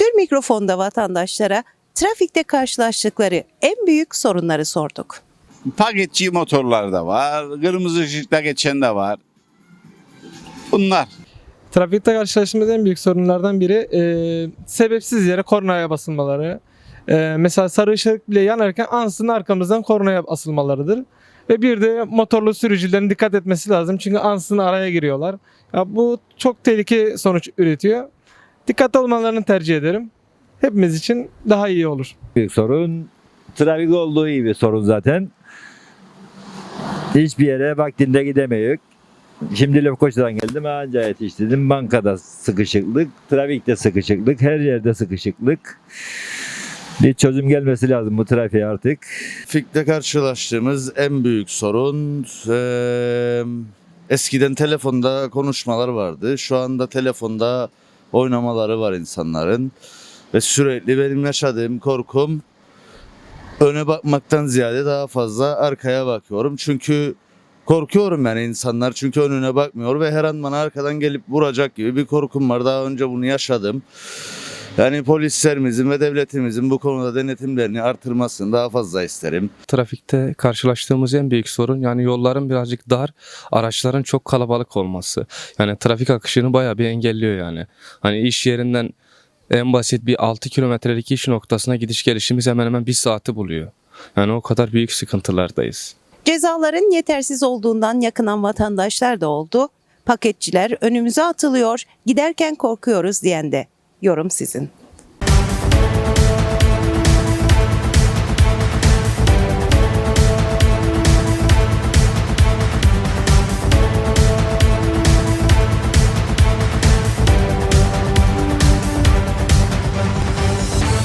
Bir mikrofonda vatandaşlara trafikte karşılaştıkları en büyük sorunları sorduk. Paketçi motorlar da var. Kırmızı ışıkta geçen de var. Bunlar. Trafikte karşılaştığımız en büyük sorunlardan biri e, sebepsiz yere kornaya basılmaları. E, mesela sarı ışık bile yanarken ansızın arkamızdan kornaya asılmalarıdır. Ve bir de motorlu sürücülerin dikkat etmesi lazım çünkü ansızın araya giriyorlar. Ya bu çok tehlike sonuç üretiyor. Dikkatli olmalarını tercih ederim. Hepimiz için daha iyi olur. büyük sorun. Trafik olduğu iyi bir sorun zaten. Hiçbir yere vaktinde gidemiyoruz. Şimdi Lefkoşa'dan geldim anca yetiştirdim. Bankada sıkışıklık, trafikte sıkışıklık, her yerde sıkışıklık. Bir çözüm gelmesi lazım bu trafiğe artık. Trafikte karşılaştığımız en büyük sorun eee, eskiden telefonda konuşmalar vardı. Şu anda telefonda oynamaları var insanların. Ve sürekli benim yaşadığım korkum öne bakmaktan ziyade daha fazla arkaya bakıyorum. Çünkü korkuyorum yani insanlar çünkü önüne bakmıyor ve her an bana arkadan gelip vuracak gibi bir korkum var. Daha önce bunu yaşadım. Yani polislerimizin ve devletimizin bu konuda denetimlerini artırmasını daha fazla isterim. trafikte karşılaştığımız en büyük sorun yani yolların birazcık dar, araçların çok kalabalık olması. Yani trafik akışını bayağı bir engelliyor yani. Hani iş yerinden en basit bir 6 kilometrelik iş noktasına gidiş gelişimiz hemen hemen bir saati buluyor. Yani o kadar büyük sıkıntılardayız. Cezaların yetersiz olduğundan yakınan vatandaşlar da oldu. Paketçiler önümüze atılıyor, giderken korkuyoruz diyen de. Yorum sizin.